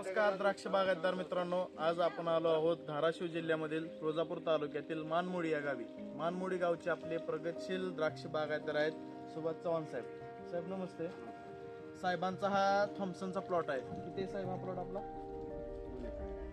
नमस्कार द्राक्ष बागायतदार मित्रांनो. आज आपण आलो आहोत धाराशिव जिल्ह्यामधील तुळजापूर तालुक्यातील मानमोडी या गावी. मानमोडी गावचे आपले प्रगतशील द्राक्ष बागायतदार आहेत सुभाष चव्हाण साहेब. साहेब नमस्ते. साहेबांचा हा थॉम्सनचा प्लॉट आहे. किती साहेब हा प्लॉट आपला?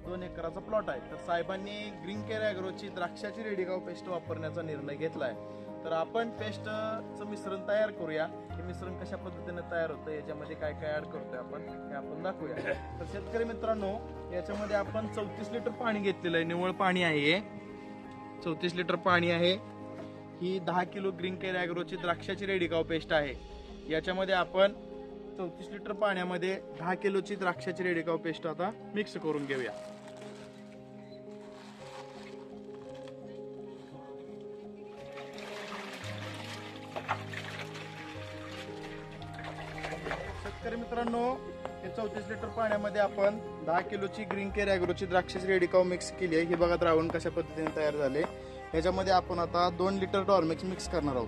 दोन एकराचा प्लॉट आहे. तर साहेबांनी ग्रीन केअर अॅग्रोची द्राक्षाची रेडीगाव पेस्ट वापरण्याचा निर्णय घेतला आहे तर आपण पेस्टचं मिश्रण तयार करूया. हे मिश्रण कशा पद्धतीने तयार होतं याच्यामध्ये काय काय ऍड करतोय आपण हे आपण दाखवूया. तर शेतकरी मित्रांनो याच्यामध्ये आपण चौतीस लिटर पाणी घेतलेलं आहे. निव्वळ पाणी आहे हे. चौतीस लिटर पाणी आहे. ही दहा किलो ग्रीन केअर अॅग्रोची द्राक्षाची रेडीगाव पेस्ट आहे. याच्यामध्ये आपण चौतीस लिटर पाण्यामध्ये दहा किलोची द्राक्षाची रेडीगाव पेस्ट आता मिक्स करून घेऊया. शेतकरी मित्रांनो हे चौतीस लिटर पाण्यामध्ये आपण दहा किलोची ग्रीन केअर अॅग्रोची द्राक्षाची रेडिकाव मिक्स केली आहे. ही बघा द्रावण कशा पद्धतीने तयार झाले. ह्याच्यामध्ये आपण आता दोन लिटर डॉर्मिक्स मिक्स करणार आहोत.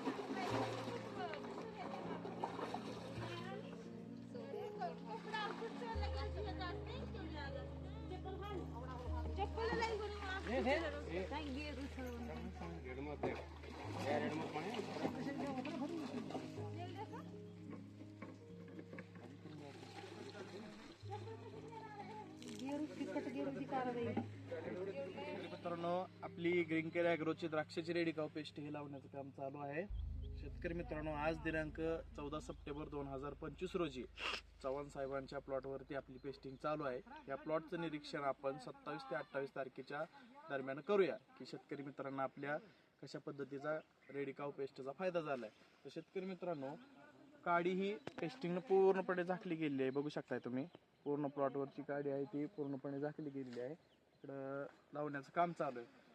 मित्रांनो आपली ग्रीन केअर अॅग्रोची द्राक्षाची रेडीकाव पेस्ट हे लावण्याचं काम चालू आहे. शेतकरी मित्रांनो आज दिनांक चौदा सप्टेंबर दोन हजार पंचवीस रोजी चव्हाण साहेबांच्या प्लॉटवरती आपली पेस्टिंग चालू आहे. या प्लॉटचं निरीक्षण आपण सत्तावीस ते अठ्ठावीस तारखेच्या दरम्यान करूया की शेतकरी मित्रांना आपल्या कशा पद्धतीचा रेडिकाव पेस्टचा फायदा झाला आहे तर शेतकरी मित्रांनो काडी ही पेस्टिंगनं पूर्णपणे झाकली गेलेली आहे. बघू शकताय तुम्ही पूर्ण प्लॉटवरची काडी आहे ती पूर्णपणे झाकली गेलेली आहे. इकडं लावण्याचं काम चालू आहे.